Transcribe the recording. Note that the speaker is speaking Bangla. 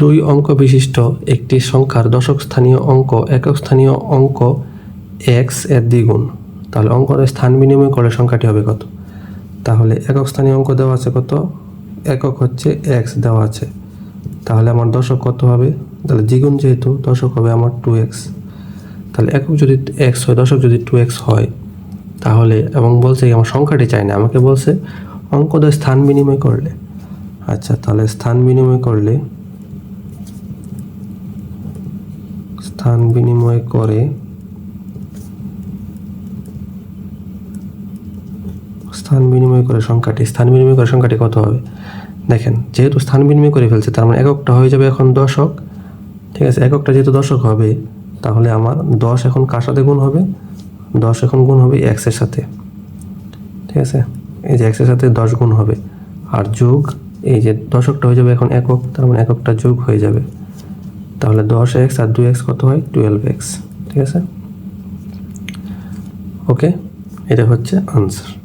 দুই অঙ্ক বিশিষ্ট একটি সংখ্যার দশক স্থানীয় অঙ্ক একক স্থানীয় অঙ্ক এক্সের দ্বিগুণ। তাহলে অঙ্কের স্থান বিনিময় করে সংখ্যাটি হবে কত? তাহলে একক স্থানীয় অঙ্ক দেওয়া আছে কত? একক হচ্ছে এক্স দেওয়া আছে। তাহলে আমার দশক কত হবে? তাহলে দ্বিগুণ যেহেতু, দশক হবে আমার টু এক্স তাহলে একক যদি এক্স হয়, দশক যদি টু এক্স হয়, তাহলে এবং বলছে আমার সংখ্যাটি চাই না, আমাকে বলছে অঙ্কদের স্থান বিনিময় করলে। আচ্ছা তাহলে স্থান বিনিময় করলে স্থান বিনিময় করে। স্থান বিনিময় করে সংখ্যাটি। স্থান বিনিময় করে সংখ্যাটি কত হবে? দেখেন, যেহেতু স্থান বিনিময় করে ফেলছে, তার মানে এককটা হয়ে যাবে এখন দশক। ঠিক আছে, এককটা যেহেতু দশক হবে, তাহলে আমার দশ এখন কার সাথে গুণ হবে? দশ এখন গুণ হবে এক্সের সাথে। ঠিক আছে? এই যে এক্সের সাথে দশ গুণ হবে। আর যোগ, এই যে দশকটা হয়ে যাবে এখন একক, তার মানে এককটা যোগ হয়ে যাবে। তাহলে দশ এক্স আর দুই এক্স কত হয়? টুয়েলভ এক্স, ঠিক আছে? ওকে এটা হচ্ছে আনসার